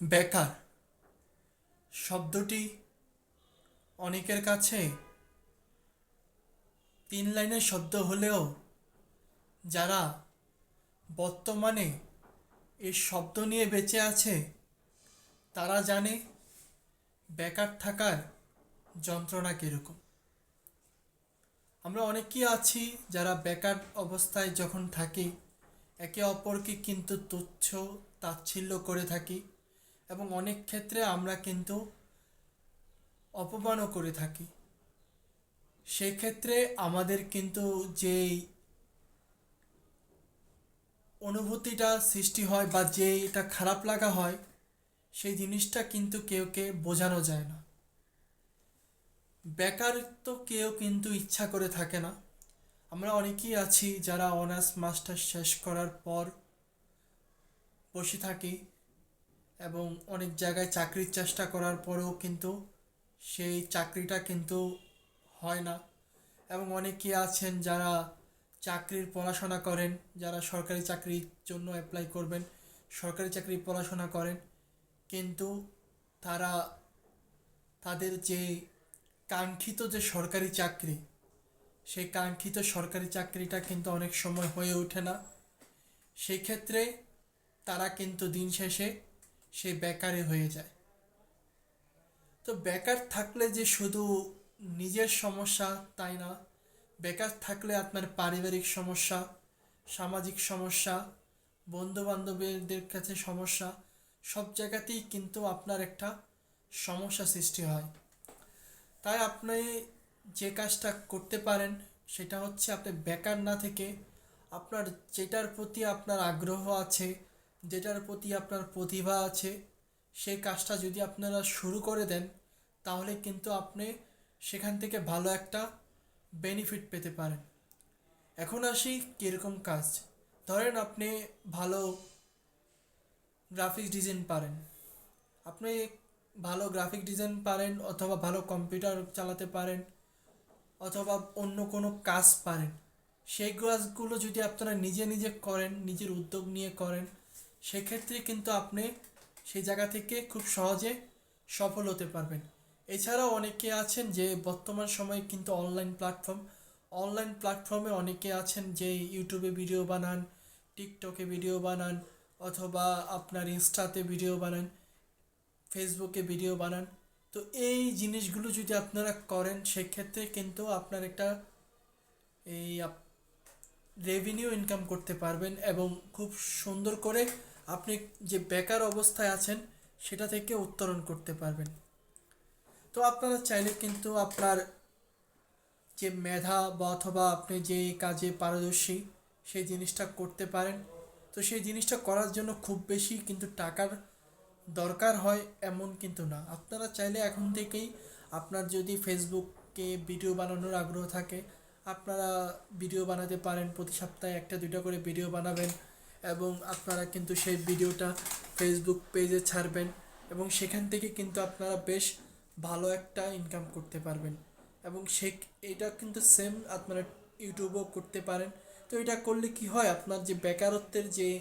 বেকার। শব্দটি অনেকের কাছে তিন লাইনের শব্দ হলেও যারা বর্তমানে এই শব্দ নিয়ে বেঁচে আছে, তারা জানে বেকার থাকার যন্ত্রণা কীরকম। আমরা অনেকেই আছি যারা বেকার অবস্থায় যখন থাকি, একে অপরকে কিন্তু তুচ্ছ, তাচ্ছিল্য করে থাকি। এবং অনেক ক্ষেত্রে আমরা কিন্তু অপমানও করে থাকি। সেক্ষেত্রে আমাদের কিন্তু যেই অনুভূতিটা সৃষ্টি হয় বা যে এটা খারাপ লাগা হয়, সেই জিনিসটা কিন্তু কেউকে বোঝানো যায় না। বেকার তো কেউ কিন্তু ইচ্ছা করে থাকে না। আমরা অনেকেই আছি যারা অনার্স মাস্টার শেষ করার পর বসে থাকি। এবং অনেক জায়গায় চাকরির চেষ্টা করার পরেও কিন্তু সেই চাকরিটা কিন্তু হয় না। এবং অনেকে আছেন যারা চাকরির পড়াশোনা করেন, যারা সরকারি চাকরির জন্য অ্যাপ্লাই করবেন, সরকারি চাকরির পড়াশোনা করেন, কিন্তু তারা তাদের যে কাঙ্ক্ষিত যে সরকারি চাকরি, সেই কাঙ্ক্ষিত সরকারি চাকরিটা কিন্তু অনেক সময় হয়ে ওঠে না। সেই ক্ষেত্রে তারা কিন্তু দিন শেষে সে বেকারে হয়ে যায়। তো বেকার থাকলে যে শুধু নিজের সমস্যা তাই না? বেকার থাকলে আপনার পারিবারিক সমস্যা, সামাজিক সমস্যা বন্ধু বান্ধবীদের কাছে সমস্যা, সব জায়গাতেই কিন্তু আপনার একটা সমস্যা সৃষ্টি হয়। তাই আপনি যে কাজটা করতে পারেন সেটা হচ্ছে আপনি বেকার না থেকে আপনার যেটার প্রতি আপনার আগ্রহ আছে যেটার প্রতি আপনার প্রতিভা আছে, সেই কাজটা যদি আপনারা শুরু করে দেন, তাহলে কিন্তু আপনি সেখান থেকে ভালো একটা বেনিফিট পেতে পারেন। এখন আসি কীরকম কাজ। ধরেন আপনি ভালো গ্রাফিক্স ডিজাইন পারেন। আপনি ভালো গ্রাফিক ডিজাইন পারেন অথবা ভালো কম্পিউটার চালাতে পারেন অথবা অন্য কোনো কাজ পারেন। সেই কাজগুলো যদি আপনারা নিজে নিজে করেন, নিজের উদ্যোগ নিয়ে করেন সেক্ষেত্রে কিন্তু আপনি সেই জায়গা থেকে খুব সহজে সফল হতে পারবেন। এছাড়াও অনেকে আছেন যে বর্তমান সময়ে কিন্তু অনলাইন প্ল্যাটফর্ম অনলাইন প্ল্যাটফর্মে অনেকে আছেন যে ইউটিউবে ভিডিও বানান টিকটকে ভিডিও বানান, অথবা আপনার ইনস্টাতে ভিডিও বানান ফেসবুকে ভিডিও বানান। তো এই জিনিসগুলো যদি আপনারা করেন, সেক্ষেত্রে কিন্তু আপনার একটা এই রেভিনিউ ইনকাম করতে পারবেন এবং খুব সুন্দর করে আপনি যে বেকার অবস্থায় আছেন, সেটা থেকে উত্তরণ করতে পারবেন। তো আপনারা চাইলে কিন্তু আপনার যে মেধা বা অথবা আপনি যে কাজে পারদর্শী, সেই জিনিসটা করতে পারেন। তো সেই জিনিসটা করার জন্য খুব বেশি কিন্তু টাকার দরকার হয়, এমন কিন্তু না। আপনারা চাইলে এখন থেকেই আপনার যদি ফেসবুকে ভিডিও বানানোর আগ্রহ থাকে, আপনারা ভিডিও বানাতে পারেন, প্রতি সপ্তাহে একটা, দুইটা করে ভিডিও বানাবেন। এবং আপনারা কিন্তু সেই ভিডিওটা ফেসবুক পেজে ছাড়বেন এবং সেখান থেকে কিন্তু আপনারা বেশ ভালো একটা ইনকাম করতে পারবেন। এবং সে এটা কিন্তু সেম আপনারা ইউটিউবও করতে পারেন। তো এটা করলে কি হয়, আপনার যে বেকারত্বের যে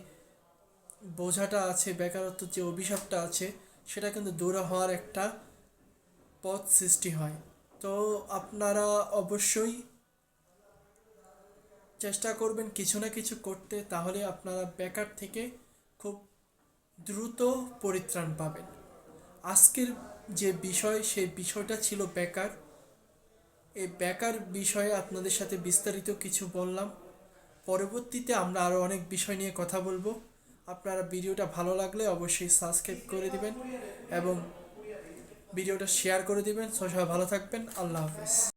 বোঝাটা আছে, বেকারত্বের যে অভিশাপটা আছে, সেটা কিন্তু দূর হওয়ার একটা পথ সৃষ্টি হয়। তো আপনারা অবশ্যই চেষ্টা করবেন কিছু না কিছু করতে, তাহলে আপনারা বেকার থেকে খুব দ্রুত পরিত্রাণ পাবেন। আজকের যে বিষয় সেই বিষয়টা ছিল বেকার। এই বেকার বিষয়ে আপনাদের সাথে বিস্তারিত কিছু বললাম। পরবর্তীতে আমরা আরও অনেক বিষয় নিয়ে কথা বলব। আপনারা ভিডিওটা ভালো লাগলে অবশ্যই সাবস্ক্রাইব করে দিবেন এবং ভিডিওটা শেয়ার করে দিবেন। সবাই ভালো থাকবেন। আল্লাহ হাফেজ।